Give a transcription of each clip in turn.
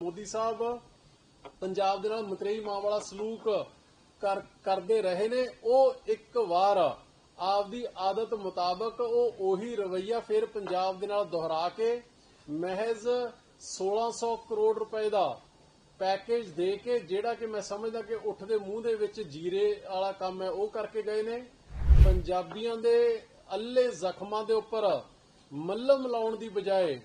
ਮੋਦੀ ਸਾਹਿਬ ਪੰਜਾਬ ਦੇ ਨਾਲ ਮਤਰੇਈ ਮਾਂ ਵਾਲਾ ਸਲੂਕ ਕਰਦੇ ਰਹੇ ਨੇ। ਉਹ ਇੱਕ ਵਾਰ ਆਪਦੀ ਆਦਤ ਮੁਤਾਬਕ ਉਹ ਉਹੀ ਰਵਈਆ ਫਿਰ ਪੰਜਾਬ ਦੇ ਨਾਲ ਦੁਹਰਾ ਕੇ ਮਹਿਜ਼ 1600 ਕਰੋੜ ਰੁਪਏ ਦਾ ਪੈਕੇਜ ਦੇ ਕੇ, ਜਿਹੜਾ ਕਿ ਮੈਂ ਸਮਝਦਾ ਕਿ ਉੱਠ ਦੇ ਮੂੰਹ ਦੇ ਵਿੱਚ ਜੀਰੇ ਵਾਲਾ ਕੰਮ ਹੈ, ਉਹ ਕਰਕੇ ਗਏ ਨੇ। ਪੰਜਾਬੀਆਂ ਦੇ ਅੱਲੇ ਜ਼ਖਮਾਂ ਦੇ ਉੱਪਰ ਮੱਲਮ ਲਾਉਣ ਦੀ ਬਜਾਏ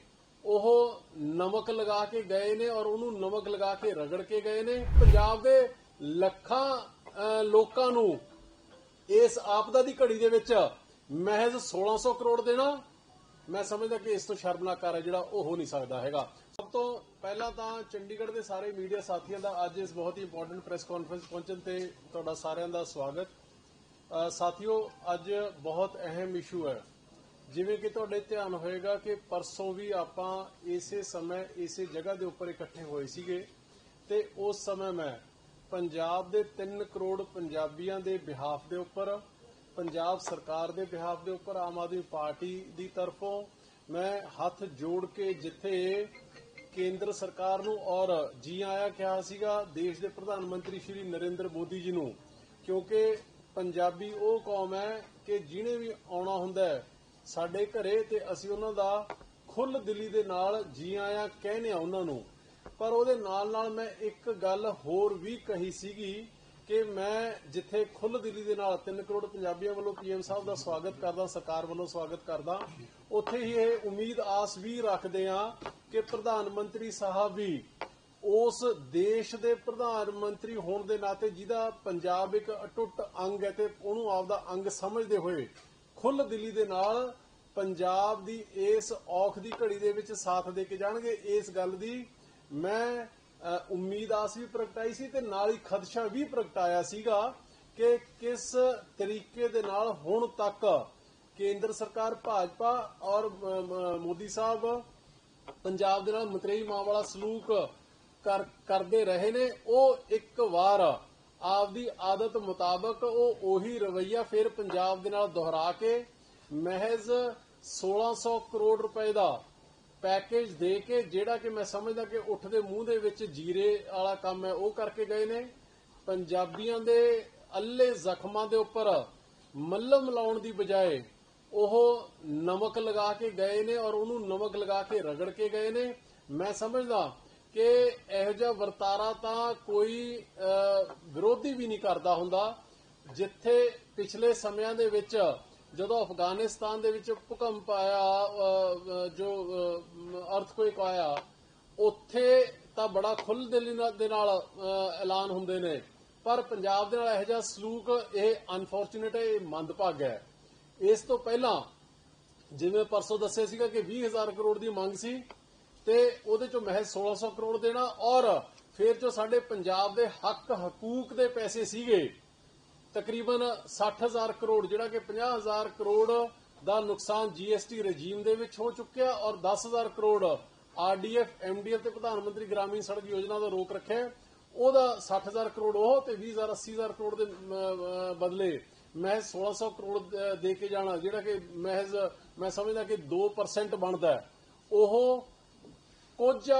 ਉਹ ਨਮਕ ਲਗਾ ਕੇ ਗਏ ਨੇ ਔਰ ਉਹਨੂੰ ਨਮਕ ਲਗਾ ਕੇ ਰਗੜ ਕੇ ਗਏ ਨੇ। ਪੰਜਾਬ ਦੇ ਲੱਖਾਂ ਲੋਕਾਂ ਨੂੰ ਇਸ ਆਪਦਾ ਦੀ ਘੜੀ ਦੇ ਵਿੱਚ ਮਹਿਜ਼ 1600 ਕਰੋੜ ਦੇਣਾ, ਮੈਂ ਸਮਝਦਾ ਕਿ ਇਸ ਤੋਂ ਸ਼ਰਮਨਾਕ ਹੈ ਜਿਹੜਾ ਉਹ ਹੋ ਨਹੀਂ ਸਕਦਾ ਹੈਗਾ। ਸਭ ਤੋਂ ਪਹਿਲਾਂ ਤਾਂ ਚੰਡੀਗੜ੍ਹ ਦੇ ਸਾਰੇ ਮੀਡੀਆ ਸਾਥੀਆਂ ਦਾ ਅੱਜ ਇਸ ਬਹੁਤ ਹੀ ਇੰਪੋਰਟੈਂਟ ਪ੍ਰੈਸ ਕਾਨਫਰੰਸ ਪਹੁੰਚਣ ਤੇ ਤੁਹਾਡਾ ਸਾਰਿਆਂ ਦਾ ਸਵਾਗਤ। ਸਾਥੀਓ, ਅੱਜ ਬਹੁਤ ਅਹਿਮ ਇਸ਼ੂ ਹੈ। ਜਿਵੇਂ ਕਿ ਤੁਹਾਡੇ ਧਿਆਨ ਹੋਏਗਾ ਕਿ ਪਰਸੋਂ ਵੀ ਆਪਾਂ ਇਸੇ ਸਮੇਂ, ਇਸੇ ਜਗ੍ਹਾ ਦੇ ਉੱਪਰ ਇਕੱਠੇ ਹੋਏ ਸੀਗੇ ਤੇ ਉਸ ਸਮੇਂ ਮੈਂ ਪੰਜਾਬ ਦੇ 3 ਕਰੋੜ ਪੰਜਾਬੀਆਂ ਦੇ ਬਿਹਾਫ ਦੇ ਉੱਪਰ, ਪੰਜਾਬ ਸਰਕਾਰ ਦੇ ਬਿਹਾਫ ਦੇ ਉੱਪਰ, ਆਮ ਆਦਮੀ ਪਾਰਟੀ ਦੀ ਤਰਫੋਂ ਮੈਂ ਹੱਥ ਜੋੜ ਕੇ ਜਿੱਥੇ ਕੇਂਦਰ ਸਰਕਾਰ ਨੂੰ ਔਰ ਜੀ ਆਇਆ ਕਿਹਾ ਸੀਗਾ, ਦੇਸ਼ ਦੇ ਪ੍ਰਧਾਨ ਮੰਤਰੀ ਸ਼੍ਰੀ ਨਰਿੰਦਰ ਮੋਦੀ ਜੀ ਨੂੰ, ਕਿਉਂਕਿ ਪੰਜਾਬੀ ਉਹ ਕੌਮ ਹੈ ਕਿ ਜਿਹਨੇ ਵੀ ਆਉਣਾ ਹੁੰਦਾ ਹੈ ਸਾਡੇ ਘਰੇ ਤੇ ਅਸੀਂ ਉਹਨਾਂ ਦਾ ਖੁੱਲ ਦਿਲੀ ਦੇ ਨਾਲ ਜੀ ਆਇਆਂ ਕਹਿੰਦੇ ਆ ਉਹਨਾਂ ਨੂੰ। ਪਰ ਉਹਦੇ ਨਾਲ ਨਾਲ ਮੈਂ ਇੱਕ ਗੱਲ ਹੋਰ ਵੀ ਕਹੀ ਸੀਗੀ ਕਿ ਮੈਂ ਜਿੱਥੇ ਖੁੱਲ ਦਿਲੀ ਦੇ ਨਾਲ 3 ਕਰੋੜ ਪੰਜਾਬੀਆਂ ਵੱਲੋਂ ਪੀਐਮ ਸਾਹਿਬ ਦਾ ਸਵਾਗਤ ਕਰਦਾ, ਸਰਕਾਰ ਵੱਲੋਂ ਸਵਾਗਤ ਕਰਦਾ, ਉੱਥੇ ਹੀ ਇਹ ਉਮੀਦ ਆਸ ਵੀ ਰੱਖਦੇ ਆ ਕਿ ਪ੍ਰਧਾਨ ਮੰਤਰੀ ਸਾਹਿਬ ਵੀ ਉਸ ਦੇਸ਼ ਦੇ ਪ੍ਰਧਾਨ ਮੰਤਰੀ ਹੋਣ ਦੇ ਨਾਤੇ ਜਿਹਦਾ ਪੰਜਾਬ ਇੱਕ ਅਟੁੱਟ ਅੰਗ ਹੈ ਤੇ ਉਹਨੂੰ ਆਪਦਾ ਅੰਗ ਸਮਝਦੇ ਹੋਏ ਖੁੱਲ ਦਿਲੀ ਦੇ ਨਾਲ ਪੰਜਾਬ ਦੀ ਇਸ ਔਖ ਦੀ ਘੜੀ ਦੇ ਵਿੱਚ ਸਾਥ ਦੇ ਕੇ ਜਾਣਗੇ। ਇਸ ਗੱਲ ਦੀ ਮੈਂ ਉਮੀਦ ਆਸ ਵੀ ਪ੍ਰਗਟਾਈ ਸੀ ਤੇ ਨਾਲ ਹੀ ਖਦਸ਼ਾ ਵੀ ਪ੍ਰਗਟਾਇਆ ਸੀਗਾ ਕਿ ਕਿਸ ਤਰੀਕੇ ਦੇ ਨਾਲ ਹੁਣ ਤੱਕ ਕੇਂਦਰ ਸਰਕਾਰ, ਭਾਜਪਾ ਔਰ ਮੋਦੀ ਸਾਹਿਬ ਪੰਜਾਬ ਦੇ ਨਾਲ ਮਤਰੇਈ ਮਾਂ ਵਾਲਾ ਸਲੂਕ ਕਰਦੇ ਰਹੇ ਨੇ। ਉਹ ਇੱਕ ਵਾਰ ਆਪਦੀ ਆਦਤ ਮੁਤਾਬਕ ਉਹ ਉਹੀ ਰਵਈਆ ਫਿਰ ਪੰਜਾਬ ਦੇ ਨਾਲ ਦੁਹਰਾ ਕੇ ਮਹਿਜ਼ 1600 ਕਰੋੜ ਰੁਪਏ ਦਾ ਪੈਕੇਜ ਦੇ ਕੇ ਜਿਹੜਾ ਕਿ ਮੈਂ ਸਮਝਦਾ ਕਿ ਉੱਠ ਦੇ ਮੂੰਹ ਦੇ ਵਿੱਚ ਜੀਰੇ ਵਾਲਾ ਕੰਮ ਹੈ, ਉਹ ਕਰਕੇ ਗਏ ਨੇ। ਪੰਜਾਬੀਆਂ ਦੇ ਅੱਲੇ ਜ਼ਖਮਾਂ ਦੇ ਉੱਪਰ ਮੱਲਮ ਲਾਉਣ ਦੀ ਬਜਾਏ ਉਹ ਨਮਕ ਲਗਾ ਕੇ ਗਏ ਨੇ ਔਰ ਉਹਨੂੰ ਨਮਕ ਲਗਾ ਕੇ ਰਗੜ ਕੇ ਗਏ ਨੇ। ਮੈਂ ਸਮਝਦਾ ਕਿ ਇਹੋ ਜਿਹਾ ਵਰਤਾਰਾ ਤਾਂ ਕੋਈ ਵਿਰੋਧੀ ਵੀ ਨਹੀਂ ਕਰਦਾ ਹੁੰਦਾ, ਜਿੱਥੇ ਪਿਛਲੇ ਸਮਿਆਂ ਦੇ ਵਿੱਚ ਜਦੋਂ ਅਫਗਾਨਿਸਤਾਨ ਦੇ ਵਿੱਚ ਭੂਕੰਪ ਆਇਆ ਜੋ ਅਰਥਕੁਏਕ ਆਇਆ, ਉੱਥੇ ਤਾਂ ਬੜਾ ਖੁੱਲ ਦਿਲੀ ਨਾਲ- ਦੇ ਨਾਲ ਐਲਾਨ ਹੁੰਦੇ ਨੇ। ਪਰ ਪੰਜਾਬ ਦੇ ਨਾਲ ਇਹੋ ਜਿਹਾ ਸਲੂਕ, ਇਹ ਅਨਫੋਰਚੂਨੇਟ ਹੈ ਇਹ ਮੰਦਭਾਗ ਹੈ। ਇਸ ਤੋਂ ਪਹਿਲਾਂ, ਜਿਵੇਂ ਪਰਸੋਂ ਦੱਸਿਆ ਸੀਗਾ ਕਿ 20000 ਕਰੋੜ ਦੀ ਮੰਗ ਸੀ, ਤੇ ਉਹਦੇ ਚੋਂ ਮਹਿਜ਼ 1600 ਕਰੋੜ ਦੇਣਾ, ਔਰ ਫਿਰ ਜੋ ਸਾਡੇ ਪੰਜਾਬ ਦੇ ਹੱਕ ਹਕੂਕ ਦੇ ਪੈਸੇ ਸੀਗੇ ਤਕਰੀਬਨ 60000 ਕਰੋੜ, ਜਿਹੜਾ ਕਿ 50000 ਕਰੋੜ ਦਾ ਨੁਕਸਾਨ ਜੀਐਸਟੀ ਰਜੀਮ ਦੇ ਵਿੱਚ ਹੋ ਚੁੱਕਿਆ ਔਰ 10000 ਕਰੋੜ ਆਰਡੀਐਫ ਐਮਡੀਐਫ ਤੇ ਪ੍ਰਧਾਨ ਮੰਤਰੀ ਗ੍ਰਾਮੀਣ ਸੜਕ ਯੋਜਨਾ ਦਾ ਰੋਕ ਰੱਖਿਆ ਹੈ। ਉਹਦਾ 60000 ਕਰੋੜ ਉਹ ਤੇ 20000 80000 ਕਰੋੜ ਦੇ ਬਦਲੇ ਮਹਿਜ਼ 1600 ਕਰੋੜ ਦੇ ਕੇ ਜਾਣਾ, ਜਿਹੜਾ ਕਿ ਮਹਿਜ਼ ਮੈਂ ਸਮਝਦਾ ਕਿ 2% ਬਣਦਾ ਉਹ ਕੁਝ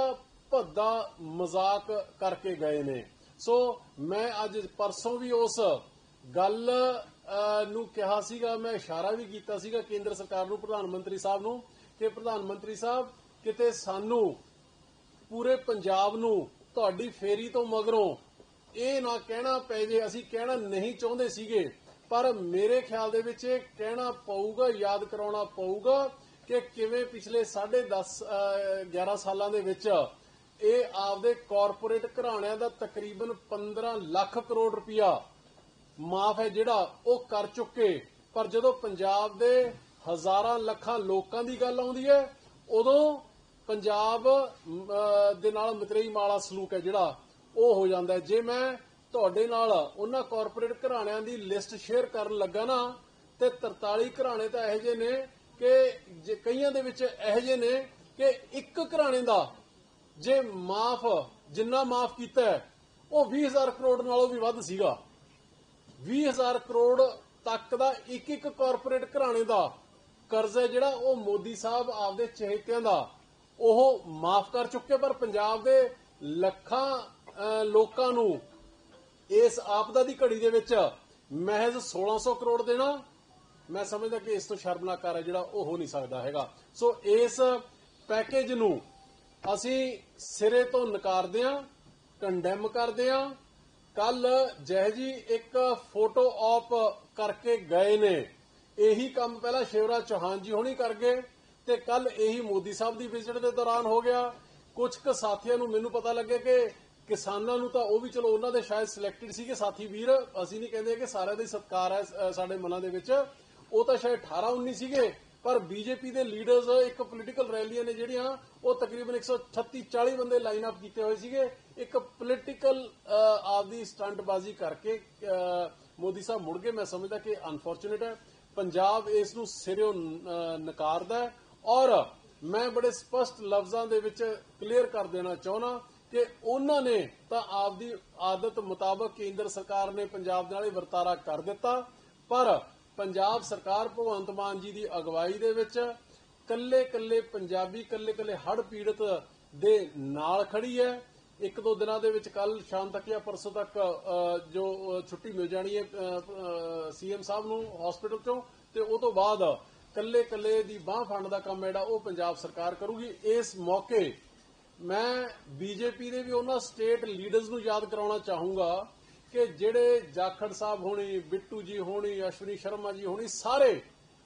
ਭੱਦਾ ਮਜ਼ਾਕ ਕਰਕੇ ਗਏ ਨੇ ਸੋ ਮੈਂ ਅੱਜ ਪਰਸੋਂ ਵੀ ਉਸ ਗੱਲ ਨੂੰ ਕਿਹਾ ਸੀਗਾ, ਮੈਂ ਇਸ਼ਾਰਾ ਵੀ ਕੀਤਾ ਸੀਗਾ ਕੇਂਦਰ ਸਰਕਾਰ ਨੂੰ, ਪ੍ਰਧਾਨ ਮੰਤਰੀ ਸਾਹਿਬ ਨੂੰ, ਕਿ ਪ੍ਰਧਾਨ ਮੰਤਰੀ ਸਾਹਿਬ, ਕਿਤੇ ਸਾਨੂੰ ਪੂਰੇ ਪੰਜਾਬ ਨੂੰ ਤੁਹਾਡੀ ਫੇਰੀ ਤੋਂ ਮਗਰੋਂ ਇਹ ਨਾ ਕਹਿਣਾ ਪੈ ਜੇ, ਅਸੀਂ ਕਹਿਣਾ ਨਹੀਂ ਚਾਹੁੰਦੇ ਸੀਗੇ, ਪਰ ਮੇਰੇ ਖਿਆਲ ਦੇ ਵਿੱਚ ਇਹ ਕਹਿਣਾ ਪਊਗਾ, ਯਾਦ ਕਰਾਉਣਾ ਪਊਗਾ ਕਿ ਕਿਵੇਂ ਪਿਛਲੇ 10.5 11 ਸਾਲਾਂ ਦੇ ਵਿੱਚ ਇਹ ਆਪਦੇ ਕਾਰਪੋਰੇਟ ਘਰਾਣਿਆਂ ਦਾ ਤਕਰੀਬਨ 15 ਲੱਖ ਕਰੋੜ ਰੁਪਇਆ ਮਾਫ ਹੈ ਜਿਹੜਾ ਉਹ ਕਰ ਚੁੱਕੇ। ਪਰ ਜਦੋਂ ਪੰਜਾਬ ਦੇ ਹਜ਼ਾਰਾਂ ਲੱਖਾਂ ਲੋਕਾਂ ਦੀ ਗੱਲ ਆਉਂਦੀ ਹੈ ਉਦੋਂ ਪੰਜਾਬ ਦੇ ਨਾਲ ਮਤਰੇਈ ਮਾਲਾ ਸਲੂਕ ਹੈ ਜਿਹੜਾ ਉਹ ਹੋ ਜਾਂਦਾ ਹੈ। ਜੇ ਮੈਂ ਤੁਹਾਡੇ ਨਾਲ ਉਹਨਾਂ ਕਾਰਪੋਰੇਟ ਘਰਾਣਿਆਂ ਦੀ ਲਿਸਟ ਸ਼ੇਅਰ ਕਰਨ ਲੱਗਾ ਨਾ ਤੇ 43 ਘਰਾਣੇ ਤਾਂ ਇਹੋ ਜਿਹੇ ਨੇ ਕਿ ਕਈਆਂ ਦੇ ਵਿੱਚ ਇਹੋ ਜਿਹੇ ਨੇ ਕਿ ਇੱਕ ਘਰਾਣੇ ਦਾ ਜੇ ਮਾਫ ਜਿੰਨਾ ਮਾਫ ਕੀਤਾ ਹੈ, ਉਹ 20000 ਕਰੋੜ ਨਾਲੋਂ ਵੀ ਵੱਧ ਸੀਗਾ। 20000 ਕਰੋੜ ਤੱਕ ਦਾ ਇੱਕ ਇੱਕ ਕਾਰਪੋਰੇਟ ਘਰਾਣੇ ਦਾ ਕਰਜ਼ਾ ਜਿਹੜਾ ਉਹ ਮੋਦੀ ਸਾਹਿਬ ਆਪਦੇ ਚਹੇਤਿਆਂ ਦਾ ਉਹ ਮਾਫ ਕਰ ਚੁੱਕੇ ਪਰ ਪੰਜਾਬ ਦੇ ਲੱਖਾਂ ਲੋਕਾਂ ਨੂੰ ਇਸ ਆਪਦਾ ਦੀ ਘੜੀ ਦੇ ਵਿੱਚ ਮਹਿਜ਼ 1600 ਕਰੋੜ ਦੇਣਾ, ਮੈਂ ਸਮਝਦਾ ਕਿ ਇਸ ਤੋਂ ਸ਼ਰਮਨਾਕਾਰ ਹੈ ਜਿਹੜਾ ਉਹ ਹੋ ਨਹੀਂ ਸਕਦਾ ਹੈਗਾ। ਸੋ ਇਸ ਪੈਕੇਜ ਨੂੰ ਅਸੀਂ ਸਿਰੇ ਤੋਂ ਨਕਾਰਦੇ ਹਾਂ ਕੰਡੈਮ ਕਰਦੇ ਹਾਂ ਕੱਲ ਜੈ ਜੀ ਇੱਕ ਫੋਟੋ ਆਪ ਕਰਕੇ ਗਏ ਨੇ। ਇਹੀ ਕੰਮ ਪਹਿਲਾਂ ਸ਼ਿਵਰਾਜ ਚੌਹਾਨ ਜੀ ਹੋਣੀ ਕਰ ਗਏ ਤੇ ਕੱਲ ਇਹੀ ਮੋਦੀ ਸਾਹਿਬ ਦੀ ਵਿਜ਼ਿਟ ਦੇ ਦੌਰਾਨ ਹੋ ਗਿਆ। ਕੁਝ ਕੁ ਸਾਥੀਆਂ ਨੂੰ ਮੈਨੂੰ ਪਤਾ ਲੱਗੇ ਕਿ ਕਿਸਾਨਾਂ ਨੂੰ ਤਾਂ ਉਹ ਵੀ ਚਲੋ ਉਹਨਾਂ ਦੇ ਸ਼ਾਇਦ ਸਿਲੈਕਟਡ ਸੀਗੇ ਸਾਥੀ ਵੀਰ। ਅਸੀਂ ਨਹੀਂ ਕਹਿੰਦੇ ਕਿ ਸਾਰਿਆਂ ਦਾ ਹੀ ਸਤਿਕਾਰ ਹੈ ਸਾਡੇ ਮਨਾਂ ਦੇ ਵਿੱਚ। ਉਹ ਤਾਂ ਸ਼ਾਇਦ 18 19 ਸੀਗੇ, ਪਰ ਬੀਜੇਪੀ ਦੇ ਲੀਡਰਸ ਇੱਕ ਪੋਲੀਟੀਕਲ ਰੈਲੀਆਂ ਨੇ ਜਿਹੜੀਆਂ, ਉਹ ਤਕਰੀਬਨ 136 40 ਬੰਦੇ ਲਾਈਨ ਅਪ ਕੀਤੇ ਹੋਏ ਸੀਗੇ। ਇੱਕ ਪੋਲੀਟੀਕਲ ਆਪਦੀ ਸਟੰਟਬਾਜ਼ੀ ਕਰਕੇ ਮੋਦੀ ਸਾਹਿਬ ਮੁੜ ਗਏ। ਮੈਂ ਸਮਝਦਾ ਕਿ ਅਨਫੋਰਚੂਨੇਟ ਹੈ। ਪੰਜਾਬ ਇਸ ਨੂੰ ਸਿਰਿਓ ਨਕਾਰਦਾ ਹੈ। ਔਰ ਮੈਂ ਬੜੇ ਸਪਸ਼ਟ ਲਫ਼ਜ਼ਾਂ ਦੇ ਵਿੱਚ ਕਲੀਅਰ ਕਰ ਦੇਣਾ ਚਾਹੁੰਦਾ ਕਿ ਉਹਨਾਂ ਨੇ ਤਾਂ ਆਪਦੀ ਆਦਤ ਮੁਤਾਬਕ ਕੇਂਦਰ ਸਰਕਾਰ ਨੇ ਪੰਜਾਬ ਦੇ ਨਾਲ ਹੀ ਵਰਤਾਰਾ ਕਰ ਦਿੱਤਾ। ਪਰ ਪੰਜਾਬ ਸਰਕਾਰ ਭਗਵੰਤ ਮਾਨ ਜੀ ਦੀ ਅਗਵਾਈ ਦੇ ਵਿੱਚ ਕੱਲੇ ਕੱਲੇ ਪੰਜਾਬੀ ਕੱਲੇ ਕੱਲੇ ਹੜ ਪੀੜਤ ਦੇ ਨਾਲ ਖੜੀ ਹੈ। ਇੱਕ ਦੋ ਦਿਨਾਂ ਦੇ ਵਿੱਚ ਕੱਲ ਸ਼ਾਮ ਤੱਕ ਜਾਂ ਪਰਸੋਂ ਤੱਕ ਜੋ ਛੁੱਟੀ ਮਿਲ ਜਾਣੀ ਹੈ ਸੀਐਮ ਸਾਹਿਬ ਨੂੰ ਹਸਪੀਟਲ ਚੋਂ ਤੇ ਉਹ ਤੋਂ ਬਾਅਦ ਕੱਲੇ ਕੱਲੇ ਦੀ ਬਾਹ ਫੰਡ ਦਾ ਕੰਮ ਜਿਹੜਾ ਉਹ ਪੰਜਾਬ ਸਰਕਾਰ ਕਰੂਗੀ। ਇਸ ਮੌਕੇ ਮੈਂ ਬੀਜੇਪੀ ਦੇ ਵੀ ਉਹਨਾਂ ਸਟੇਟ ਲੀਡਰਸ ਨੂੰ ਯਾਦ ਕਰਾਉਣਾ ਚਾਹੂੰਗਾ ਕਿ ਜਿਹੜੇ ਜਾਖੜ ਸਾਹਿਬ ਹੋਣੀ, ਬਿੱਟੂ ਜੀ ਹੋਣੀ, ਅਸ਼ਵਨੀ ਸ਼ਰਮਾ ਜੀ ਹੋਣੀ, ਸਾਰੇ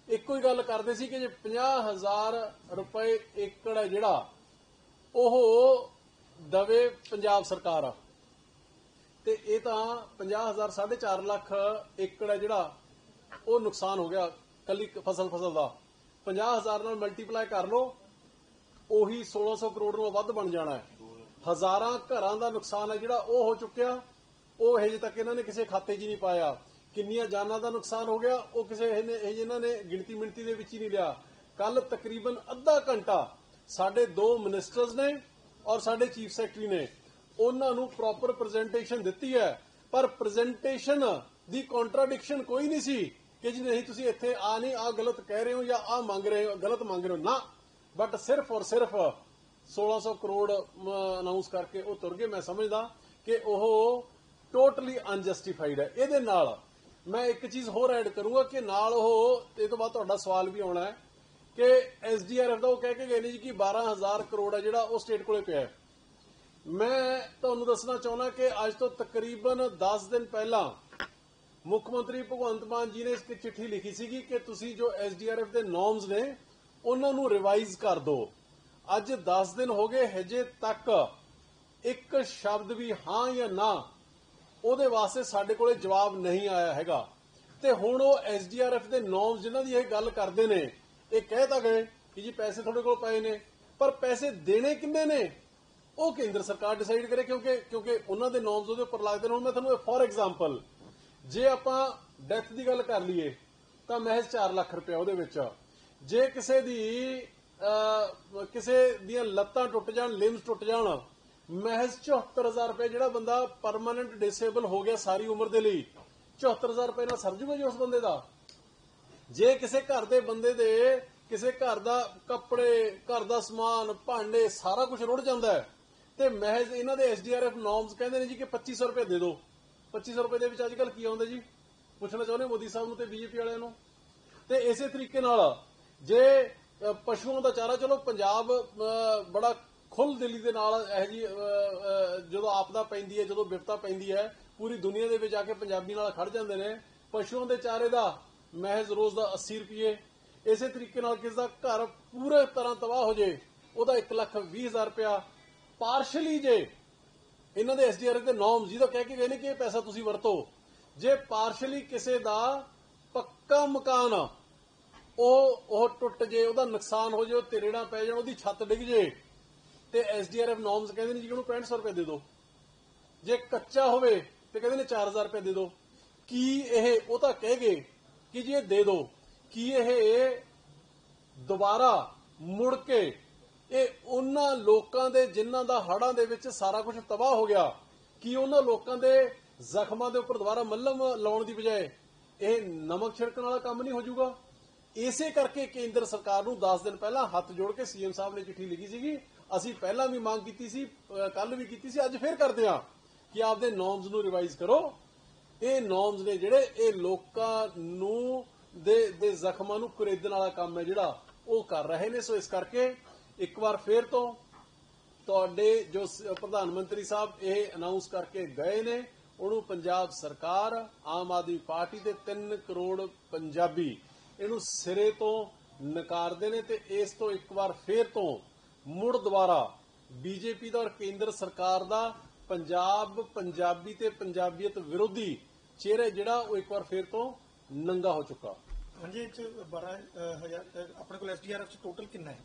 ਇੱਕੋ ਹੀ ਗੱਲ ਕਰਦੇ ਸੀ ਕਿ ਜੇ 50000 ਰੁਪਏ ਏਕੜ ਹੈ ਜਿਹੜਾ, ਉਹ ਦਵੇ ਪੰਜਾਬ ਸਰਕਾਰ ਤੇ ਇਹ ਤਾਂ 50000 4.5 ਲੱਖ ਏਕੜ ਹੈ ਜਿਹੜਾ, ਉਹ ਨੁਕਸਾਨ ਹੋ ਗਿਆ ਕੱਲੀ ਫਸਲ ਫਸਲ ਦਾ। 50000 ਨਾਲ ਮਲਟੀਪਲਾਈ ਕਰ ਲਓ, ਉਹੀ 1600 ਕਰੋੜ ਨੂੰ ਵੱਧ ਬਣ ਜਾਣਾ ਹੈ। ਹਜ਼ਾਰਾਂ ਘਰਾਂ ਦਾ ਨੁਕਸਾਨ ਹੈ ਜਿਹੜਾ, ਉਹ ਹੋ ਚੁੱਕਿਆ। ਉਹ ਹਜੇ ਤੱਕ ਇਹਨਾਂ ਨੇ ਕਿਸੇ ਖਾਤੇ 'ਚ ਹੀ ਨਹੀਂ ਪਾਇਆ। ਕਿੰਨੀਆਂ ਜਾਨਾਂ ਦਾ ਨੁਕਸਾਨ ਹੋ ਗਿਆ, ਉਹ ਕਿਸੇ ਇਹਨੇ, ਇਹ ਇਹਨਾਂ ਨੇ ਗਿਣਤੀ ਮਿੰਤੀ ਦੇ ਵਿੱਚ ਹੀ ਨਹੀਂ ਲਿਆ। ਕੱਲ ਤਕਰੀਬਨ ਅੱਧਾ ਘੰਟਾ ਸਾਡੇ ਦੋ ਮਿਨਿਸਟਰਸ ਨੇ ਔਰ ਸਾਡੇ ਚੀਫ ਸੈਕਟਰੀ ਨੇ ਉਹਨਾਂ ਨੂੰ ਪ੍ਰੋਪਰ ਪ੍ਰੈਜੈਂਟੇਸ਼ਨ ਦਿੱਤੀ ਹੈ। ਪਰ ਪ੍ਰੈਜੈਂਟੇਸ਼ਨ ਦੀ ਕੰਟਰਾਡਿਕਸ਼ਨ ਕੋਈ ਨਹੀਂ ਸੀ ਕਿ ਜੀ ਨਹੀਂ, ਤੁਸੀਂ ਇੱਥੇ ਆ ਨਹੀਂ ਆ ਗਲਤ ਕਹਿ ਰਹੇ ਹੋ ਜਾਂ ਆ ਮੰਗ ਰਹੇ ਹੋ, ਗਲਤ ਮੰਗ ਰਹੇ ਹੋ। ਨਾ। ਬਟ ਸਿਰਫ ਔਰ ਸਿਰਫ 1600 ਕਰੋੜ ਅਨਾਉਂਸ ਕਰਕੇ ਉਹ ਤੁਰ ਗਏ। ਮੈਂ ਸਮਝਦਾ ਕਿ ਉਹ ਟੋਟਲੀ ਅਨਜਸਟੀਫਾਈਡ ਹੈ। ਇਹਦੇ ਨਾਲ ਮੈਂ ਇੱਕ ਚੀਜ਼ ਹੋਰ ਐਡ ਕਰੂੰਗਾ ਕਿ ਨਾਲ ਉਹ, ਇਹ ਤੋਂ ਬਾਅਦ ਤੁਹਾਡਾ ਸਵਾਲ ਵੀ ਆਉਣਾ ਹੈ। ਕਿ ਐਸਡੀਆਰਐਫ ਦਾ ਉਹ ਕਹਿ ਕੇ ਗਏ ਨੇ ਜੀ ਕਿ 12000 ਕਰੋੜ ਆ ਜਿਹੜਾ ਉਹ ਸਟੇਟ ਕੋਲੇ ਪਿਆ ਮੈਂ ਤੁਹਾਨੂੰ ਦੱਸਣਾ ਚਾਹੁੰਦਾ ਕਿ ਅੱਜ ਤੋਂ ਤਕਰੀਬਨ 10 ਦਿਨ ਪਹਿਲਾਂ ਮੁੱਖ ਮੰਤਰੀ ਭਗਵੰਤ ਮਾਨ ਜੀ ਨੇ ਇੱਕ ਚਿੱਠੀ ਲਿਖੀ ਸੀਗੀ ਕਿ ਤੁਸੀਂ ਜੋ ਐਸਡੀਆਰਐਫ ਦੇ ਨੋਰਮਸ ਨੇ, ਉਹਨਾਂ ਨੂੰ ਰਿਵਾਈਜ਼ ਕਰ ਦਿਓ ਅੱਜ 10 ਦਿਨ ਹੋ ਗਏ, ਹਜੇ ਤੱਕ ਇੱਕ ਸ਼ਬਦ ਵੀ ਹਾਂ ਜਾਂ ਨਾ ਉਹਦੇ ਵਾਸਤੇ ਸਾਡੇ ਕੋਲੇ ਜਵਾਬ ਨਹੀਂ ਆਇਆ ਹੈਗਾ। ਤੇ ਹੁਣ ਉਹ ਐਸਡੀਆਰਐਫ ਦੇ ਨੋਰਮਸ ਜਿਨ੍ਹਾਂ ਦੀ ਇਹ ਗੱਲ ਕਰਦੇ ਨੇ ਇਹ ਕਹਿ ਤਾਂ ਗਏ ਕਿ ਜੀ ਪੈਸੇ ਤੁਹਾਡੇ ਕੋਲ ਪਏ ਨੇ, ਪਰ ਪੈਸੇ ਦੇਣੇ ਕਿੰਨੇ ਨੇ? ਉਹ ਕੇਂਦਰ ਸਰਕਾਰ ਡਿਸਾਈਡ ਕਰੇ ਕਿਉਂਕਿ ਕਿਉਂਕਿ ਉਹਨਾਂ ਦੇ ਨੋਰਮਸ ਉਹਦੇ ਉੱਪਰ ਲੱਗਦੇ ਨੇ। ਹੁਣ ਮੈਂ ਤੁਹਾਨੂੰ ਫੋਰ ਐਗਜ਼ਾਮਪਲ ਜੇ ਆਪਾਂ ਡੈਥ ਦੀ ਗੱਲ ਕਰ ਲਈਏ, ਤਾਂ ਮਹਿਜ਼ 4 ਲੱਖ ਰੁਪਏ ਉਹਦੇ ਵਿੱਚ। ਜੇ ਕਿਸੇ ਦੀ ਕਿਸੇ ਦੀਆਂ ਲੱਤਾਂ ਟੁੱਟ ਜਾਣ ਲਿੰਬਸ ਟੁੱਟ ਜਾਣ, ਮਹਿਜ਼ 74000 ਰੁਪਏ ਜਿਹੜਾ ਬੰਦਾ ਪਰਮਾਨੈਂਟ ਡਿਸੇਬਲ ਹੋ ਗਿਆ ਸਾਰੀ ਉਮਰ ਦੇ ਲਈ 74000 ਰੁਪਏ ਨਾਲ ਸਰ ਜੂਗਾ ਜੀ ਉਸ ਬੰਦੇ ਦਾ? ਜੇ ਕਿਸੇ ਘਰ ਦੇ ਬੰਦੇ ਦੇ ਕਿਸੇ ਘਰ ਦਾ ਕੱਪੜੇ, ਘਰ ਦਾ ਸਮਾਨ, ਭਾਂਡੇ ਸਾਰਾ ਕੁਝ ਰੁੜ ਜਾਂਦਾ ਹੈ, ਤੇ ਮਹਿਜ਼ ਇਹਨਾਂ ਦੇ ਐਸਡੀਆਰਐਫ ਨੋਰਮਸ ਕਹਿੰਦੇ ਨੇ ਜੀ ਕਿ 2500 ਰੁਪਏ ਦੇ ਦਿਓ। 2500 ਰੁਪਏ ਦੇ ਵਿੱਚ ਅੱਜ ਕੱਲ ਕੀ ਆਉਂਦਾ ਜੀ? ਪੁੱਛਣਾ ਚਾਹੁੰਦੇ ਮੋਦੀ ਸਾਹਿਬ ਨੂੰ ਤੇ ਬੀਜੇਪੀ ਵਾਲਿਆਂ ਨੂੰ? ਤੇ ਇਸੇ ਤਰੀਕੇ ਨਾਲ ਜੇ ਪਸ਼ੂਆਂ ਦਾ ਚਾਰਾ, ਚਲੋ ਪੰਜਾਬ ਬੜਾ ਖੁੱਲ ਦਿਲੀ ਦੇ ਨਾਲ ਇਹ ਜੀ ਜਦੋਂ ਆਪਦਾ ਪੈਂਦੀ ਹੈ, ਜਦੋਂ ਵਿਪਤਾ ਪੈਂਦੀ ਹੈ, ਪੂਰੀ ਦੁਨੀਆ ਦੇ ਵਿੱਚ ਆ ਕੇ ਪੰਜਾਬੀ ਨਾਲ ਖੜ ਜਾਂਦੇ ਨੇ, ਪਸ਼ੂਆਂ ਦੇ ਚਾਰੇ ਦਾ ਮਹਿਜ਼ ਰੋਜ਼ ਦਾ 80 ਰੁਪਏ ਇਸੇ ਤਰੀਕੇ ਨਾਲ ਕਿਸ ਦਾ ਘਰ ਪੂਰੇ ਤਰ੍ਹਾਂ ਤਬਾਹ ਹੋ ਜੇ, ਉਹਦਾ 1 ਲੱਖ 20 ਹਜ਼ਾਰ ਰੁਪਇਆ ਪਾਰਸ਼ਲੀ ਜੇ। ਇਹਨਾਂ ਦੇ ਐਸਡੀਆਰ ਦੇ ਨੋਰਮ ਜਿਹਦਾ ਕਹਿ ਕੇ ਗਏ ਨੇ ਕਿ ਇਹ ਪੈਸਾ ਤੁਸੀਂ ਵਰਤੋ। ਜੇ ਪਾਰਸ਼ਲੀ ਕਿਸੇ ਦਾ ਪੱਕਾ ਮਕਾਨ, ਉਹ ਉਹ ਟੁੱਟ ਜੇ, ਉਹਦਾ ਨੁਕਸਾਨ ਹੋ ਜੇ, ਉਹ ਤਿਰੇੜਾ ਪੈ ਜਾਣ, ਉਹਦੀ ਛੱਤ ਡਿੱਗ ਜੇ, ਤੇ ਐਸਡੀਆਰਐਫ ਨੋਰਮਸ ਕਹਿੰਦੇ ਨੇ ਜੀ ਉਹਨੂੰ 6500 ਰੁਪਏ ਦੇ ਦਿਓ। ਜੇ ਕੱਚਾ ਹੋਵੇ, ਤੇ ਕਹਿੰਦੇ ਨੇ 4000 ਰੁਪਏ ਦੇ ਦਿਓ। ਕੀ ਇਹ, ਉਹ ਤਾਂ ਕਹਿ ਗਏ ਕਿ ਜੀ ਇਹ ਦੇ? ਦਿਓ ਕਿ ਇਹ ਦੁਬਾਰਾ ਮੁੜ ਕੇ ਇਹ ਉਹਨਾਂ ਲੋਕਾਂ ਦੇ ਜਿਨ੍ਹਾਂ ਦਾ ਹੜਾਂ ਦੇ ਵਿੱਚ ਸਾਰਾ ਕੁਝ ਤਬਾਹ ਹੋ ਗਿਆ, ਕਿ ਉਹਨਾਂ ਲੋਕਾਂ ਦੇ ਜ਼ਖਮਾਂ ਦੇ ਉੱਪਰ ਦੁਬਾਰਾ ਮੱਲਮ ਲਾਉਣ ਦੀ ਬਜਾਏ ਇਹ ਨਮਕ ਛਿੜਕਣ ਵਾਲਾ ਕੰਮ ਨਹੀਂ ਹੋ ਜਾਊਗਾ? ਇਸੇ ਕਰਕੇ ਕੇਂਦਰ ਸਰਕਾਰ ਨੂੰ 10 ਦਿਨ ਪਹਿਲਾਂ ਹੱਥ ਜੋੜ ਕੇ ਸੀਐਮ ਸਾਹਿਬ ਨੇ ਚਿੱਠੀ ਲਿਖੀ ਸੀਗੀ। ਅਸੀਂ ਪਹਿਲਾਂ ਵੀ ਮੰਗ ਕੀਤੀ ਸੀ ਕੱਲ ਵੀ ਕੀਤੀ ਸੀ, ਅੱਜ ਫੇਰ ਕਰਦੇ ਆ ਕਿ ਆਪਦੇ ਨੋਰਮਸ ਨੂੰ ਰਿਵਾਈਜ਼ ਕਰੋ। ਇਹ ਨੋਰਮਸ ਨੇ ਜਿਹੜੇ ਇਹ ਲੋਕਾਂ ਨੂੰ ਦੇ ਦੇ ਜ਼ਖਮਾਂ ਨੂੰ ਕੁਰੇਦਣ ਵਾਲਾ ਕੰਮ ਹੈ ਜਿਹੜਾ ਉਹ ਕਰ ਰਹੇ ਨੇ। ਸੋ ਇਸ ਕਰਕੇ ਇੱਕ ਵਾਰ ਫੇਰ ਤੋਂ ਤੁਹਾਡੇ ਜੋ ਪ੍ਰਧਾਨ ਮੰਤਰੀ ਸਾਹਿਬ ਇਹ ਅਨਾਉਂਸ ਕਰਕੇ ਗਏ ਨੇ, ਉਹਨੂੰ ਪੰਜਾਬ ਸਰਕਾਰ, ਆਮ ਆਦਮੀ ਪਾਰਟੀ ਦੇ 3 ਕਰੋੜ ਪੰਜਾਬੀ ਇਹਨੂੰ ਸਿਰੇ ਤੋਂ ਨਕਾਰਦੇ ਨੇ ਤੇ ਇਸ ਤੋਂ ਇੱਕ ਵਾਰ ਫੇਰ ਤੋਂ ਮੁੜ ਦੁਬਾਰਾ ਬੀਜੇਪੀ ਦਾ ਔਰ ਕੇਂਦਰ ਸਰਕਾਰ ਦਾ ਪੰਜਾਬ ਪੰਜਾਬੀ ਤੇ ਪੰਜਾਬੀਅਤ ਵਿਰੋਧੀ ਚਿਹਰਾ ਜਿਹੜਾ ਉਹ ਇੱਕ ਵਾਰ ਫੇਰ ਤੋਂ ਨੰਗਾ ਹੋ ਚੁੱਕਾ। ਹਾਂਜੀ ਇਹ ਚ 12000 ਆਪਣੇ ਕੋਲ ਐਸਡੀਆਰਐਫ ਚ ਟੋਟਲ ਕਿੰਨਾ ਹੈ?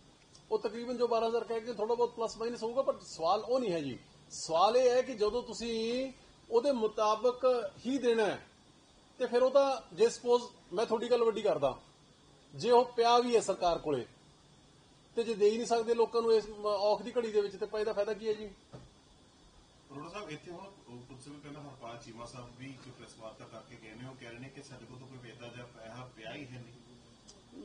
ਉਹ ਤਕਰੀਬਨ ਜੋ 12000 ਕਹਿ ਕੇ ਥੋੜਾ ਬਹੁਤ ਪਲੱਸ ਮਾਈਨਸ ਹੋਊਗਾ ਪਰ ਸਵਾਲ ਉਹ ਨਹੀਂ ਹੈ ਜੀ। ਸਵਾਲ ਇਹ ਹੈ ਕਿ ਜਦੋਂ ਤੁਸੀਂ ਉਹਦੇ ਮੁਤਾਬਕ ਹੀ ਦੇਣਾ ਤੇ ਫਿਰ ਉਹ ਤਾਂ ਜੇ ਸਪੋਜ਼ ਮੈਂ ਤੁਹਾਡੀ ਗੱਲ ਵੱਡੀ ਕਰਦਾ ਜੇ ਉਹ ਪਿਆ ਵੀ ਹੈ ਸਰਕਾਰ ਕੋਲੇ ਤੇ ਜੇ ਦੇ ਹੀ ਨਹੀਂ ਸਕਦੇ ਲੋਕਾਂ ਨੂੰ ਇਸ ਔਖ ਦੀ ਘੜੀ ਦੇ ਵਿੱਚ ਤੇ ਪਾ ਇਹਦਾ ਫਾਇਦਾ ਕੀ ਹੈ ਜੀ? ਅਰੋੜਾ ਸਾਹਿਬ ਇੱਥੇ ਹੁਣ ਕੁਝ ਸਮੇਂ ਪਹਿਲਾਂ ਹਰਪਾਲ ਚੀਮਾ ਸਾਹਿਬ ਵੀ ਇੱਕ ਪ੍ਰੈਸ ਵਾਰਤਾ ਕਰਕੇ ਗਏ ਨੇ ਉਹ ਕਹਿ ਰਹੇ ਨੇ ਕਿ ਸਾਡੇ ਕੋਲ ਤਾਂ ਕੋਈ ਵੇਦਾ ਜਾਂ ਪੈਸਾ ਪਿਆ ਹੀ ਹੈ ਨਹੀਂ।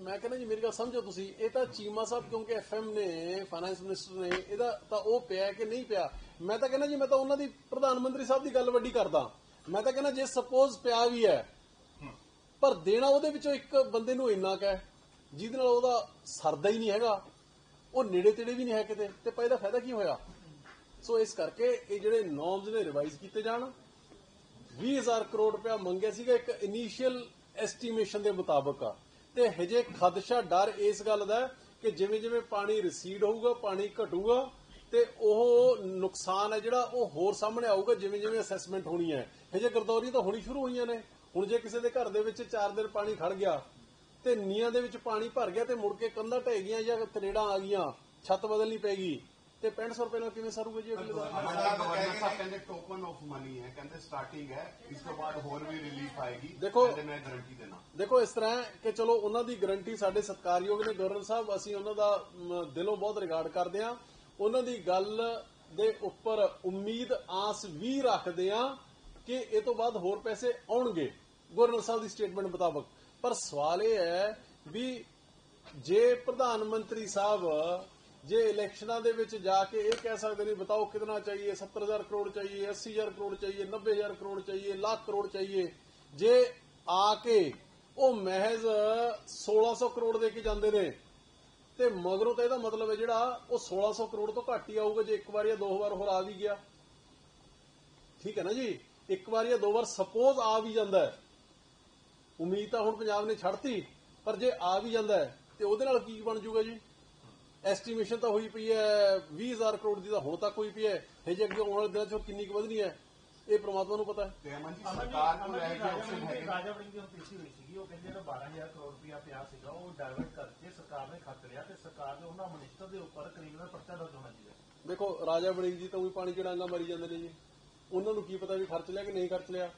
ਮੈਂ ਕਹਿੰਦਾ ਜੀ ਮੇਰੀ ਗੱਲ ਸਮਝੋ ਤੁਸੀਂ ਇਹ ਤਾਂ ਚੀਮਾ ਸਾਹਿਬ ਕਿਉਂਕਿ ਐਫਐਮ ਨੇ ਫਾਈਨੈਂਸ ਮਿਨਿਸਟਰ ਨੇ ਇਹਦਾ ਤਾਂ ਉਹ ਪਿਆ ਕਿ ਨਹੀਂ ਪਿਆ? ਮੈਂ ਤਾਂ ਕਹਿੰਦਾ ਜੀ ਮੈਂ ਤਾਂ ਉਹਨਾਂ ਦੀ ਪ੍ਰਧਾਨ ਮੰਤਰੀ ਸਾਹਿਬ ਦੀ ਗੱਲ ਵੱਡੀ ਕਰਦਾ। ਮੈਂ ਤਾਂ ਕਹਿੰਦਾ ਜੇ ਸਪੋਜ਼ ਪਿਆ ਵੀ ਹੈ ਪਰ ਦੇਣਾ ਉਹਦੇ ਵਿੱਚੋਂ ਇੱਕ ਬੰਦੇ ਨੂੰ ਇੰਨਾ ਕੁ ਹੈ ਜਿਹਦੇ ਨਾਲ ਉਹਦਾ ਸਰਦਾ ਹੀ ਨਹੀਂ ਹੈਗਾ ਉਹ ਨੇੜੇ ਤੇੜੇ ਵੀ ਨਹੀਂ ਹੈ ਕਿਤੇ ਤੇ ਪਾ ਇਹਦਾ ਫਾਇਦਾ ਕੀ ਹੋਇਆ? ਸੋ ਇਸ ਕਰਕੇ ਇਹ ਜਿਹੜੇ ਨੋਰਮਸ ਨੇ ਰਿਵਾਈਜ਼ ਕੀਤੇ ਜਾਣ। 20000 ਕਰੋੜ ਰੁਪਇਆ ਮੰਗਿਆ ਸੀਗਾ ਇੱਕ ਇਨੀਸ਼ੀਅਲ ਐਸਟੀਮੇਸ਼ਨ ਦੇ ਮੁਤਾਬਕ। ਆ ਤੇ ਹਜੇ ਖਦਸ਼ਾ ਡਰ ਇਸ ਗੱਲ ਦਾ ਕਿ ਜਿਵੇਂ ਜਿਵੇਂ ਪਾਣੀ ਰਿਸੀਡ ਹੋਊਗਾ, ਪਾਣੀ ਘਟੂਗਾ, ਤੇ ਉਹ ਨੁਕਸਾਨ ਹੈ ਜਿਹੜਾ ਉਹ ਹੋਰ ਸਾਹਮਣੇ ਆਊਗਾ, ਜਿਵੇਂ ਜਿਵੇਂ ਅਸੈਸਮੈਂਟ ਹੋਣੀ ਹੈ। ਹਜੇ ਗਰਦੌਰੀ ਤਾਂ ਹੋਣੀ ਸ਼ੁਰੂ ਹੋਈਆਂ ਨੇ। ਹੁਣ ਜੇ ਕਿਸੇ ਦੇ ਘਰ ਦੇ ਵਿੱਚ 4 ਦਿਨ ਪਾਣੀ ਖੜ ਗਿਆ, ਤੇ ਨੀਆਂ ਦੇ ਵਿੱਚ ਪਾਣੀ ਭਰ ਗਿਆ ਤੇ ਮੁੜ ਕੇ ਕੰਧਾਂ ਢਹਿ ਗਈਆਂ ਜਾਂ ਤਰੇੜਾਂ ਆ ਗਈਆਂ, ਛੱਤ ਬਦਲਣੀ ਪੈਗੀ ਤੇ 6500 ਰੁਪਏ ਨਾਲ ਕਿਵੇਂ ਸਰੂਗਾ ਜੀ ਅਗਲੇ ਦਾ? ਗਵਰਨਰ ਸਾਹਿਬ ਕਹਿੰਦੇ ਟੋਕਨ ਆਫ ਮਨੀ ਹੈ ਕਹਿੰਦੇ ਸਟਾਰਟਿੰਗ ਹੈ ਇਸ ਤੋਂ ਬਾਅਦ ਹੋਰ ਵੀ ਰਿਲੀਫ ਆਏਗੀ ਦੇਖੋ- ਕਹਿੰਦੇ ਮੈਂ ਗਾਰੰਟੀ ਦੇਣਾ। ਦੇਖੋ ਇਸ ਤਰ੍ਹਾਂ ਹੈ ਕਿ ਚਲੋ ਉਹਨਾਂ ਦੀ ਗਾਰੰਟੀ ਸਾਡੇ ਸਤਿਕਾਰਯੋਗ ਨੇ ਗਵਰਨਰ ਸਾਹਿਬ ਅਸੀਂ ਉਹਨਾਂ ਦਾ ਦਿਲੋਂ ਬਹੁਤ ਰਿਗਾਰਡ ਕਰਦੇ ਹਾਂ। ਉਹਨਾਂ ਦੀ ਗੱਲ ਦੇ ਉੱਪਰ ਉਮੀਦ ਆਸ ਵੀ ਰੱਖਦੇ ਹਾਂ ਕਿ ਇਹ ਤੋਂ ਬਾਅਦ ਹੋਰ ਪੈਸੇ ਆਉਣਗੇ ਗਵਰਨਰ ਸਾਹਿਬ ਦੀ ਸਟੇਟਮੈਂਟ ਮੁਤਾਬਕ। ਪਰ ਸਵਾਲ ਇਹ ਹੈ ਵੀ ਜੇ ਪ੍ਰਧਾਨ ਮੰਤਰੀ ਸਾਹਿਬ ਜੇ ਇਲੈਕਸ਼ਨਾਂ ਦੇ ਵਿੱਚ ਜਾ ਕੇ ਇਹ ਕਹਿ ਸਕਦੇ ਨੇ, ਬਤਾਓ ਕਿਤਨਾ ਚਾਹੀਏ? 70000 ਕਰੋੜ ਚਾਹੀਏ 80000 ਕਰੋੜ ਚਾਹੀਏ 90000 ਕਰੋੜ ਚਾਹੀਏ, ਲੱਖ ਕਰੋੜ ਚਾਹੀਏ। ਜੇ ਆ ਕੇ ਉਹ ਮਹਿਜ਼ 1600 ਕਰੋੜ ਦੇ ਕੇ ਜਾਂਦੇ ਨੇ, ਤੇ ਮਗਰੋਂ ਤਾਂ ਇਹਦਾ ਮਤਲਬ ਹੈ ਜਿਹੜਾ ਉਹ 1600 ਕਰੋੜ ਤੋਂ ਘੱਟ ਹੀ ਆਊਗਾ, ਜੇ ਇੱਕ ਵਾਰ ਜਾਂ ਦੋ ਵਾਰ ਹੋਰ ਆ ਵੀ ਗਿਆ। ਠੀਕ ਹੈ ਨਾ ਜੀ? ਇੱਕ ਵਾਰ ਜਾਂ ਦੋ ਵਾਰ ਸਪੋਜ਼ ਆ ਵੀ ਜਾਂਦਾ ਹੈ। ਉਮੀਦ ਤਾਂ ਹੁਣ ਪੰਜਾਬ ਨੇ ਛੱਡਤੀ, ਪਰ ਜੇ ਆ ਵੀ ਜਾਂਦਾ ਹੈ, ਤੇ ਉਹਦੇ ਨਾਲ ਕੀ ਬਣ ਜਾਊਗਾ ਜੀ? ਐਸਟੀਮੇਸ਼ਨ ਤਾਂ ਹੋਈ ਪਈ ਹੈ 20000 ਕਰੋੜ ਦੀ ਤਾਂ ਹੁਣ ਤੱਕ ਹੋਈ ਪਈ ਹੈ। ਹਜੇ ਅੱਗੇ ਆਉਣ ਵਾਲੇ ਦਿਨਾਂ 'ਚ ਉਹ ਕਿੰਨੀ ਕੁ ਵਧਣੀ ਹੈ ਇਹ ਪ੍ਰਮਾਤਮਾ ਨੂੰ ਪਤਾ ਹੈ। ਤੇ ਅਮਨ ਜੀ ਸਰਕਾਰ ਕੋਲ ਇਹ ਜਿਹੇ ਆਪਸ਼ਨ ਹੈਗੇ ਰਾਜਾ ਵੜਿੰਗ ਦੀ ਹੁਣ ਪੇਸ਼ੀ ਹੋਈ ਸੀਗੀ ਉਹ ਕਹਿੰਦੇ ਜਿਹੜਾ 12000 ਕਰੋੜ ਰੁਪਇਆ ਪਿਆ ਸੀਗਾ ਉਹ ਡਾਇਵਰਟ ਕਰਕੇ ਸਰਕਾਰ ਨੇ ਖਰਚ ਲਿਆ ਤੇ ਸਰਕਾਰ ਦੇ ਉਹਨਾਂ ਮਿਨਿਸਟਰ ਦੇ ਉੱਪਰ ਕਰੀਬਨ ਪਰਚਾ ਦਰਜ ਹੋਣਾ ਚਾਹੀਦਾ। ਦੇਖੋ ਰਾਜਾ ਵੜਿੰਗ ਜੀ ਤਾਂ ਵੀ ਪਾਣੀ ਚੜਾਂਗਾ ਮਰੀ ਜਾਂਦੇ ਨੇ ਜੀ। ਉਹਨਾਂ ਨੂੰ ਕੀ ਪਤਾ ਵੀ ਖਰਚ ਲਿਆ ਕਿ ਨਹੀਂ ਖਰਚ ਲਿਆ।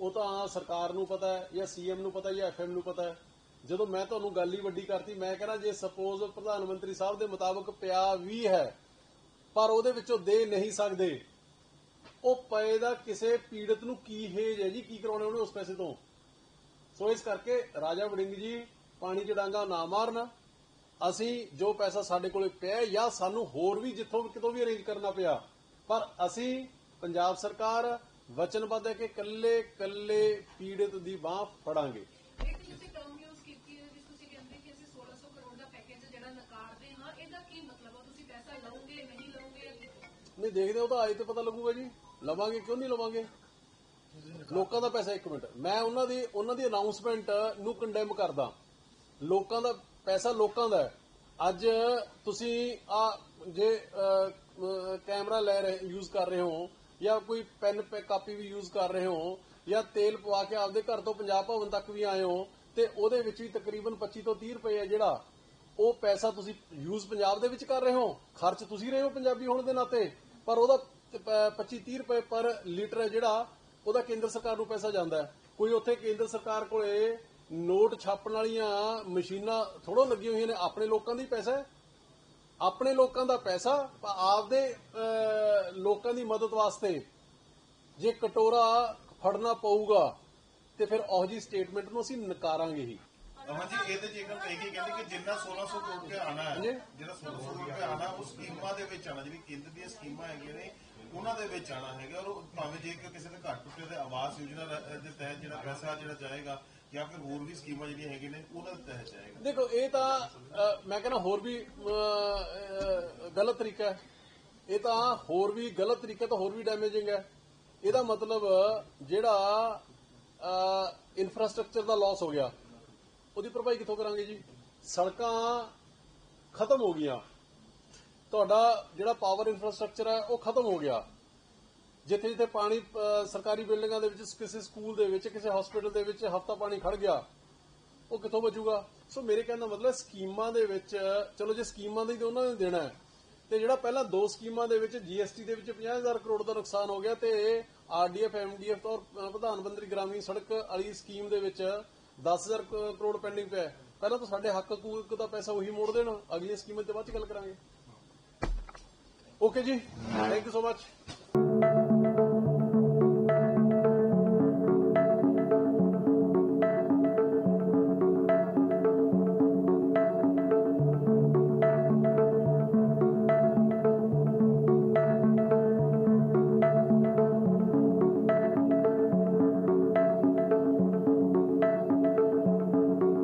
ਉਹ ਤਾਂ ਸਰਕਾਰ ਨੂੰ ਪਤਾ ਹੈ ਜਾਂ ਸੀਐਮ ਨੂੰ ਪਤਾ ਹੈ ਜਾਂ ਐਫਐਮ ਨੂੰ ਪਤਾ ਹੈ। ਜਦੋਂ ਮੈਂ ਤੁਹਾਨੂੰ ਗੱਲ ਹੀ ਵੱਡੀ ਕਰਤੀ, ਮੈਂ ਕਹਿੰਦਾ ਜੇ ਸਪੋਜ਼ ਪ੍ਰਧਾਨ ਮੰਤਰੀ ਸਾਹਿਬ ਦੇ ਮੁਤਾਬਕ ਪਿਆ ਵੀ ਹੈ, ਪਰ ਉਹਦੇ ਵਿੱਚੋਂ ਦੇ ਨਹੀਂ ਸਕਦੇ, ਉਹ ਪਏ ਦਾ ਕਿਸੇ ਪੀੜਤ ਨੂੰ ਕੀ ਹੇਜ ਹੈ ਜੀ, ਕੀ ਕਰਾਉਣੇ ਉਹਨੇ ਉਸ ਪੈਸੇ ਤੋਂ? ਸੋ ਇਸ ਕਰਕੇ ਰਾਜਾ ਵੜਿੰਗ ਜੀ, ਪਾਣੀ ਚ ਡਾਂਗਾ ਨਾ ਮਾਰਨ, ਅਸੀਂ ਜੋ ਪੈਸਾ ਸਾਡੇ ਕੋਲੇ ਪਿਆ ਜਾਂ ਸਾਨੂੰ ਹੋਰ ਵੀ ਜਿੱਥੋਂ ਵੀ ਕਿਤੋਂ ਵੀ ਅਰੇਂਜ ਕਰਨਾ ਪਿਆ, ਪਰ ਅਸੀਂ ਪੰਜਾਬ ਸਰਕਾਰ ਵਚਨਬੱਧ ਹੈ ਕਿ ਕੱਲੇ ਕੱਲੇ ਪੀੜਤ ਦੀ ਬਾਹ ਫੜਾਂਗੇ ਇੱਕ ਤੁਸੀਂ ਟਰਮ ਯੂਜ਼ ਕੀਤੀ ਹੈ ਜਿਸ ਤੁਸੀਂ ਕਹਿੰਦੇ ਕਿ ਅਸੀਂ 1600 ਕਰੋੜ ਦਾ ਪੈਕੇਜ ਜਿਹੜਾ ਨਕਾਰਦੇ ਹਾਂ ਇਹਦਾ ਕੀ ਮਤਲਬ ਹੈ ਲਓਗੇ ਨਹੀਂ ਲਓਗੇ ਨਹੀਂ ਦੇਖਦੇ ਹੋ ਤਾਂ ਅੱਜ ਤੇ ਪਤਾ ਲੱਗੂਗਾ ਜੀ। ਲਵਾਂਗੇ ਕਿਉਂ ਨਹੀਂ ਲਵਾਂਗੇ? ਲੋਕਾਂ ਦਾ ਪੈਸਾ ਇੱਕ ਮਿੰਟ। ਮੈਂ ਉਹਨਾਂ ਦੀ ਉਹਨਾਂ ਦੀ ਅਨਾਉਂਸਮੈਂਟ ਨੂੰ ਕੰਡੈਮ ਕਰਦਾ। ਲੋਕਾਂ ਦਾ ਪੈਸਾ ਲੋਕਾਂ ਦਾ ਹੈ। ਅੱਜ ਤੁਸੀਂ ਆ ਜੇ ਅ, ਅ, ਕੈਮਰਾ ਲੈ ਰਹੇ ਯੂਜ਼ ਕਰ ਰਹੇ ਹੋ ਜਾਂ ਕੋਈ ਪੈਨ ਪੈ ਕਾਪੀ ਵੀ ਯੂਜ਼ ਕਰ ਰਹੇ ਹੋ ਜਾਂ ਤੇਲ ਪਵਾ ਕੇ ਆਪਦੇ ਘਰ ਤੋਂ ਪੰਜਾਬ ਭਵਨ ਤੱਕ ਵੀ ਆਏ ਹੋ ਤੇ ਉਹਦੇ ਵਿੱਚ ਵੀ ਤਕਰੀਬਨ 25 ਤੋਂ 30 ਰੁਪਏ ਹੈ ਜਿਹੜਾ ਉਹ ਪੈਸਾ ਤੁਸੀਂ ਯੂਜ਼ ਪੰਜਾਬ ਦੇ ਵਿੱਚ ਕਰ ਰਹੇ ਹੋ, ਖਰਚ ਤੁਸੀਂ ਰਹੇ ਹੋ ਪੰਜਾਬੀ ਹੋਣ ਦੇ ਨਾਤੇ, ਪਰ ਉਹਦਾ 25 30 ਰੁਪਏ ਪਰ ਲੀਟਰ ਹੈ ਜਿਹੜਾ, ਉਹਦਾ ਕੇਂਦਰ ਸਰਕਾਰ ਨੂੰ ਪੈਸਾ ਜਾਂਦਾ ਹੈ। ਕੋਈ ਉੱਥੇ ਕੇਂਦਰ ਸਰਕਾਰ ਕੋਲੇ ਨੋਟ ਛਾਪਣ ਵਾਲੀਆਂ ਮਸ਼ੀਨਾਂ ਥੋੜੋ ਲੱਗੀਆਂ ਹੋਈਆਂ ਨੇ, ਆਪਣੇ ਲੋਕਾਂ ਦੀ ਪੈਸਾ ਆਪਣੇ ਲੋਕਾਂ ਦਾ ਪੈਸਾ, ਆਪਦੇ ਲੋਕਾਂ ਦੀ ਮਦਦ ਵਾਸਤੇ ਜੇ ਕਟੋਰਾ ਫੜਨਾ ਪਊਗਾ, ਤੇ ਫਿਰ ਉਹ ਜੀ ਸਟੇਟਮੈਂਟ ਨੂੰ ਅਸੀਂ ਨਕਾਰਾਂਗੇ ਹੀ। ਅਮਨ ਜੀ ਇਹਦੇ ਚ ਇੱਕ ਗੱਲ ਕਹੀ ਕਹਿੰਦੇ ਕਿ ਜਿੰਨਾ 1600 ਕਰੋੜ ਰੁਪਏ ਆਣਾ ਹੈ ਹਾਂਜੀ। ਜਿਹੜਾ 1600 ਕਰੋੜ ਰੁਪਏ ਆਣਾ ਉਹ ਸਕੀਮਾਂ ਦੇ ਵਿੱਚ ਆਣਾ ਜਿਹੜੀ ਕੇਂਦਰ ਦੀਆਂ ਸਕੀਮਾਂ ਹੈਗੀਆਂ ਨੇ ਉਹਨਾਂ ਦੇ ਵਿੱਚ ਆਣਾ ਹੈਗਾ ਔਰ ਉਹ ਭਾਵੇਂ ਜੇ ਕਿ ਕਿਸੇ ਦੇ ਘਰ ਟੁੱਟੇ ਤੇ ਆਵਾਸ ਯੋਜਨਾ ਰ- ਦੇ ਤਹਿਤ ਜਿਹੜਾ ਪੈਸਾ ਜਿਹੜਾ ਜਾਏਗਾ ਜਾਂ ਫਿਰ ਹੋਰ ਵੀ ਸਕੀਮਾਂ ਜਿਹੜੀਆਂ ਹੈਗੀਆਂ ਨੇ ਉਹਨਾਂ ਦੇ ਤਹਿਤ ਜਾਏਗਾ। ਦੇਖੋ ਇਹ ਤਾਂ ਮੈਂ ਕਹਿੰਦਾ ਹੋਰ ਵੀ ਗਲਤ ਤਰੀਕਾ ਹੈ। ਇਹ ਤਾਂ ਹੋਰ ਵੀ ਗਲਤ ਤਰੀਕਾ ਤਾਂ ਹੋਰ ਵੀ ਡੈਮੇਜਿੰਗ ਹੈ। ਇਹਦਾ ਮਤਲਬ ਜਿਹੜਾ ਇਨਫਰਾਸਟ੍ਰਕਚਰ ਦਾ ਲਾਸ ਹੋ ਗਿਆ। ਉਹਦੀ ਭਰਪਾਈ ਕਿੱਥੋਂ ਕਰਾਂਗੇ ਜੀ? ਸੜਕਾਂ ਖਤਮ ਹੋ ਗਈਆਂ। ਤੁਹਾਡਾ ਜਿਹੜਾ ਪਾਵਰ ਇਨਫਰਾਸਟ੍ਰਕਚਰ ਹੈ, ਉਹ ਖਤਮ ਹੋ ਗਿਆ। ਜਿੱਥੇ ਜਿੱਥੇ ਪਾਣੀ ਸਰਕਾਰੀ ਬਿਲਡਿੰਗਾਂ ਦੇ ਵਿੱਚ, ਕਿਸੇ ਸਕੂਲ ਦੇ ਵਿੱਚ, ਕਿਸੇ ਹਸਪੀਟਲ ਦੇ ਵਿੱਚ ਹਫਤਾ ਪਾਣੀ ਖੜ ਗਿਆ, ਉਹ ਕਿੱਥੋਂ ਬਚੂਗਾ? ਸੋ ਮੇਰੇ ਕਹਿਣ ਦਾ ਮਤਲਬ ਸਕੀਮਾਂ ਦੇ ਵਿੱਚ, ਚਲੋ ਜੇ ਸਕੀਮਾਂ ਦੀ ਤਾਂ ਉਹਨਾਂ ਨੇ ਦੇਣਾ ਹੈ, ਤੇ ਜਿਹੜਾ ਪਹਿਲਾਂ ਦੋ ਸਕੀਮਾਂ ਦੇ ਵਿੱਚ ਜੀਐਸਟੀ ਦੇ ਵਿੱਚ 50000 ਕਰੋੜ ਦਾ ਨੁਕਸਾਨ ਹੋ ਗਿਆ ਤੇ ਆਰਡੀਐਫ ਐਮਡੀਐਫ ਔਰ ਪ੍ਰਧਾਨ ਮੰਤਰੀ ਗ੍ਰਾਮੀਣ ਸੜਕ ਵਾਲੀ ਸਕੀਮ ਦੇ ਵਿੱਚ 10000 ਕ- ਕਰੋੜ ਪੈਂਡਿੰਗ ਪਿਆ ਪਹਿਲਾਂ ਤਾਂ ਸਾਡੇ ਹੱਕ ਕੂਕ ਦਾ ਪੈਸਾ ਉਹੀ ਮੋੜ ਦੇਣ, ਅਗਲੀਆਂ ਸਕੀਮਾਂ ਤੇ ਬਾਅਦ ਚ ਗੱਲ ਕਰਾਂਗੇ। ਓਕੇ ਜੀ ਥੈਂਕ ਯੂ ਸੋ ਮਚ